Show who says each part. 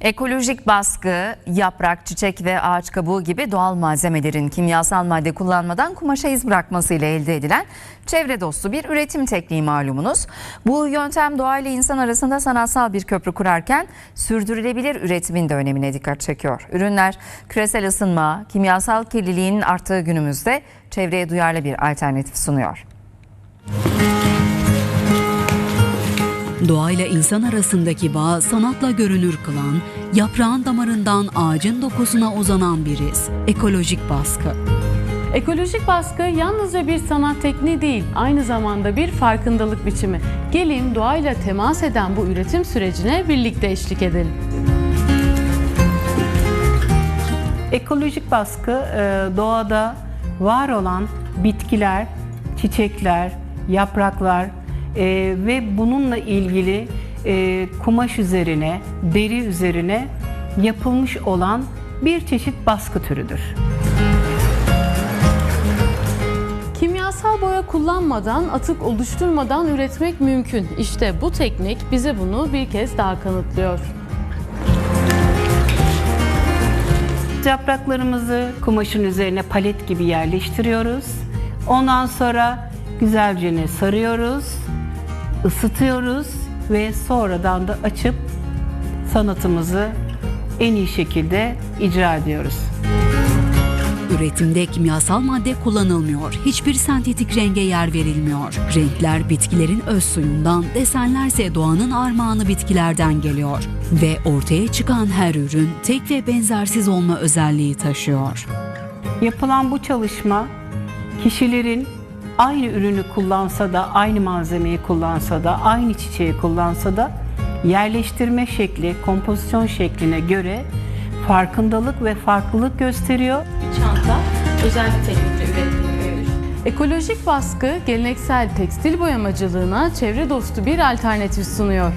Speaker 1: Ekolojik baskı, yaprak, çiçek ve ağaç kabuğu gibi doğal malzemelerin kimyasal madde kullanmadan kumaşa iz bırakmasıyla elde edilen çevre dostu bir üretim tekniği malumunuz. Bu yöntem doğa ile insan arasında sanatsal bir köprü kurarken sürdürülebilir üretimin de önemine dikkat çekiyor. Ürünler küresel ısınma, kimyasal kirliliğin arttığı günümüzde çevreye duyarlı bir alternatif sunuyor.
Speaker 2: Doğayla insan arasındaki bağ sanatla görünür kılan, yaprağın damarından ağacın dokusuna uzanan bir iz, ekolojik baskı.
Speaker 3: Ekolojik baskı yalnızca bir sanat tekniği değil, aynı zamanda bir farkındalık biçimi. Gelin doğayla temas eden bu üretim sürecine birlikte eşlik edelim.
Speaker 4: Ekolojik baskı e, doğada var olan bitkiler, çiçekler, yapraklar e, ve bununla ilgili e, kumaş üzerine, deri üzerine yapılmış olan bir çeşit baskı türüdür.
Speaker 3: Kimyasal boya kullanmadan, atık oluşturmadan üretmek mümkün. İşte bu teknik bize bunu bir kez daha kanıtlıyor.
Speaker 4: Yapraklarımızı kumaşın üzerine palet gibi yerleştiriyoruz. Ondan sonra güzelce sarıyoruz, ısıtıyoruz ve sonradan da açıp sanatımızı en iyi şekilde icra ediyoruz.
Speaker 2: Üretimde kimyasal madde kullanılmıyor, hiçbir sentetik renge yer verilmiyor. Renkler bitkilerin öz suyundan, desenlerse doğanın armağanı bitkilerden geliyor. Ve ortaya çıkan her ürün tek ve benzersiz olma özelliği taşıyor.
Speaker 4: Yapılan bu çalışma kişilerin aynı ürünü kullansa da, aynı malzemeyi kullansa da, aynı çiçeği kullansa da yerleştirme şekli, kompozisyon şekline göre farkındalık ve farklılık gösteriyor.
Speaker 3: Çanta özel bir teknikle üretilmiş. Ekolojik baskı geleneksel tekstil boyamacılığına çevre dostu bir alternatif sunuyor.